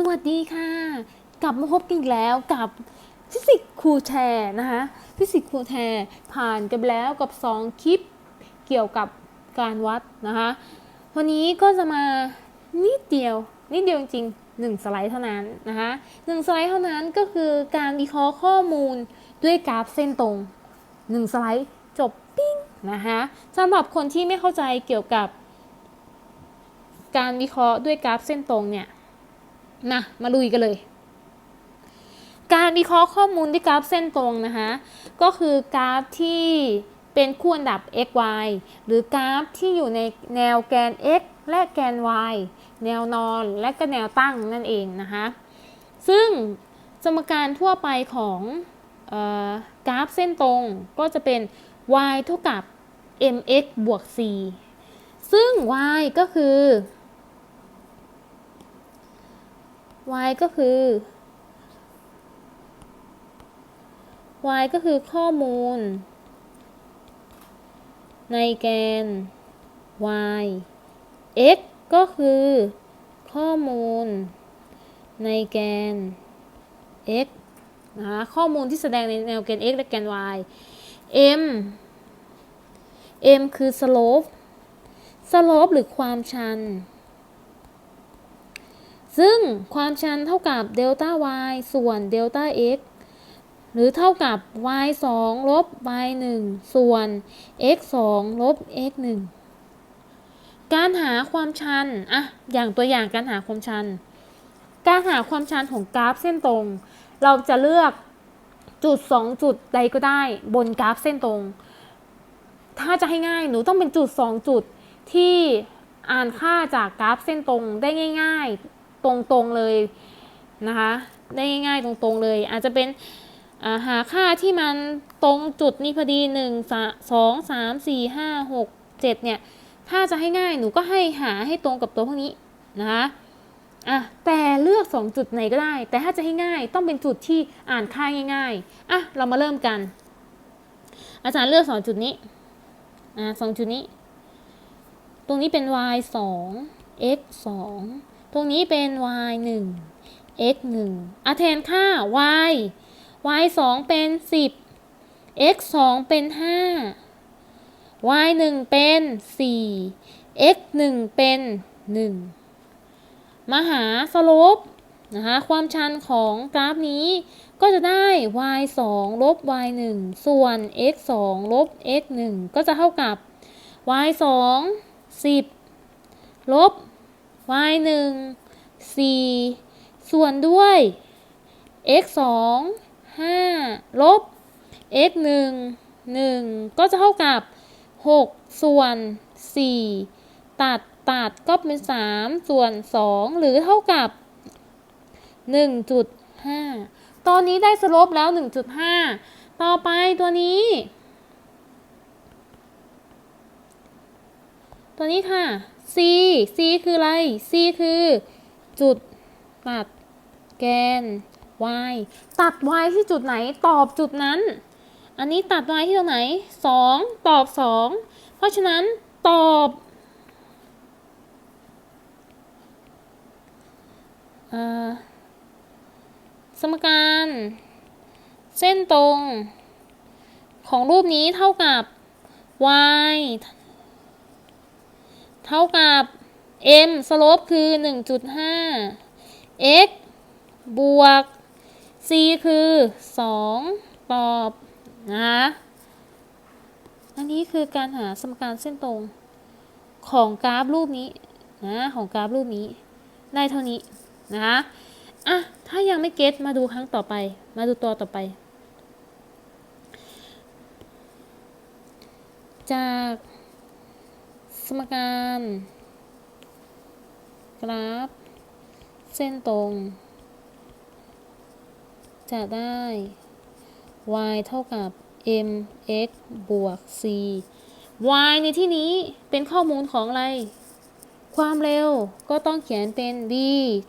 สวัสดีค่ะ กลับมาพบกันอีกแล้วกับฟิสิกส์ครูแชร์นะคะฟิสิกส์ครูแชร์ผ่านกันแล้วกับ 2 คลิปเกี่ยวกับการวัดนะคะวันนี้ก็จะมานิดเดียวนิดเดียวจริงๆหนึ่งสไลด์เท่านั้นนะคะหนึ่งสไลด์เท่านั้นก็คือการวิเคราะห์ข้อมูลด้วยกราฟเส้นตรงหนึ่งสไลด์จบปิ้งนะคะสำหรับคนที่ไม่เข้าใจเกี่ยวกับ การวิเคราะห์ด้วยกราฟเส้นตรงเนี่ย นะมาลุยกันเลย การวิเคราะห์ข้อมูลด้วยกราฟเส้นตรงนะคะก็คือกราฟที่เป็นคู่อันดับ x y หรือกราฟที่อยู่ในแนวแกน x และแกน y แนวนอนและก็แนวตั้งนั่นเองนะคะซึ่งสมการทั่วไปของออกราฟเส้นตรงก็จะเป็น y เท่ากับ mx บวก c ซึ่ง y ก็คือ y ก็คือ y ก็คือข้อมูล ในแกน y x ก็คือ ข้อมูล ในแกน x นะคะข้อมูลที่แสดงในแนวแกน x และแกน y m m คือ slope slope หรือความชัน ซึ่งความชันเท่ากับเดลต้า y ส่วนเดลต้า x หรือเท่ากับ y 2ลบ y 1ส่วน x 2ลบ x 1การหาความชันอะอย่างตัวอย่างการหาความชัน การหาความชันของกราฟเส้นตรง เราจะเลือกจุด 2 จุดใดก็ได้บนกราฟเส้นตรง ถ้าจะให้ง่ายหนูต้องเป็นจุด 2 จุดที่อ่านค่าจากกราฟเส้นตรงได้ง่าย ๆ ตรงๆเลยนะคะ ได้ง่ายๆตรงๆเลย อาจจะเป็นาหาค่าที่มันตรงจุดนี้พอดี1 2 3 4 5 6 7เนี่ย ถ้าจะให้ง่ายหนูก็ให้หาให้ตรงกับตัวพวกนี้นะคะอะแต่เลือก 2 จุดไหนก็ได้ แต่ถ้าจะให้ง่ายต้องเป็นจุดที่อ่านค่าง่ายๆอะเรามาเริ่มกัน อาจารย์เลือก 2 จุดนี้อ่าสองจุดนี้ ตรงนี้เป็น y 2 x 2 รงนี้เป็น y 1 x 1อะแทนค่า y y 2เป็น 10 x 2เป็น 5 y 1เป็น 4 x 1เป็น 1 มาหาสลปนะคะ ความชันของกราฟนี้ก็จะได้ y 2ลบ y 1ส่วน x 2ลบ x 1ก็จะเท่ากับ y 2 10 ลบ y 1 4 ส่วนด้วย x 2 5 ลบ x 1 1 ก็จะเท่ากับ 6 ส่วน 4 ตัดตัดก็เป็น 3 ส่วน 2 หรือเท่ากับ 1.5 ตอนนี้ได้สลปแล้ว 1.5 ต่อไปตัวนี้ ตัวนี้ค่ะ c c คืออะไร c คือจุดตัดแกน y ตัด y ที่จุดไหนตอบจุดนั้น อันนี้ตัด y ที่ตรงไหน 2 ตอบ 2 เพราะฉะนั้นตอบอสมการ เส้นตรง ของรูปนี้เท่ากับ y เท่ากับ m สโลปคือ 1.5 x บวก c คือ 2 ตอบนะอันนี้คือการหาสมการเส้นตรงของกราฟรูปนี้นะของกราฟรูปนี้ ได้เท่านี้นะคะอะถ้ายังไม่เก็ตมาดูครั้งต่อไป มาดูตัวต่อไป จาก สมการกราฟ เส้นตรง จะได้ y เท่ากับ mx บวก c y ในที่นี้เป็นข้อมูลของอะไร ความเร็วก็ต้องเขียนเป็น v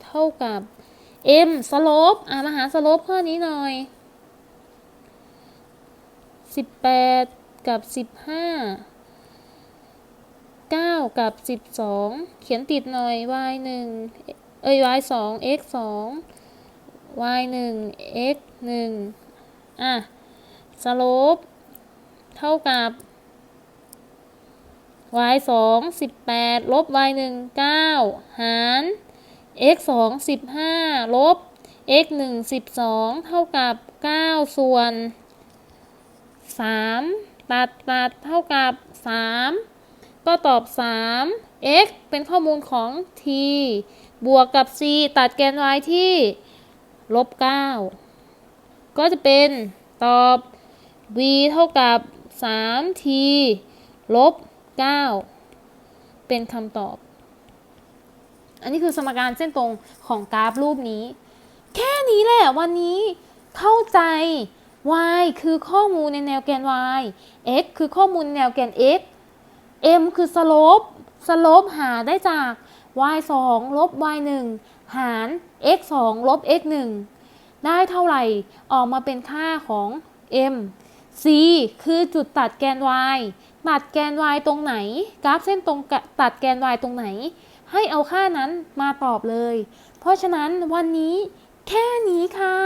เท่ากับ m slope อะมาหา slope ข้อนี้หน่อย 18 กับ 15 กับ 12 เขียนติดหน่อย y 1เอ้ย y สอง x สอง y หนึ่ง x หนึ่งอะสโลปเท่ากับ y สองสิบแปดลบ y หนึ่งเก้าหาร x สองสิบห้าลบ x หนึ่งสิบสองเท่ากับเก้าส่วนสามตัดตัดเท่ากับสาม ก็ตอบสาม x เป็นข้อมูลของ t บวกกับ c ตัดแกน y ที่ลบเก้าก็จะเป็นตอบ v เท่ากับ 3t ลบ 9 เป็นคำตอบ อันนี้คือสมการเส้นตรงของกราฟรูปนี้ แค่นี้แหละวันนี้เข้าใจ y คือข้อมูลในแนวแกน y x คือข้อมูลแนวแกน x m คือสโลปสโลปหาได้จาก y 2ลบ y 1หาร x 2ลบ x 1ได้เท่าไหร่ออกมาเป็นค่าของ m c คือจุดตัดแกน y ตัดแกน y ตรงไหน กราฟเส้นตรงตัดแกน y ตรงไหน ให้เอาค่านั้นมาตอบเลย เพราะฉะนั้นวันนี้แค่นี้ค่ะ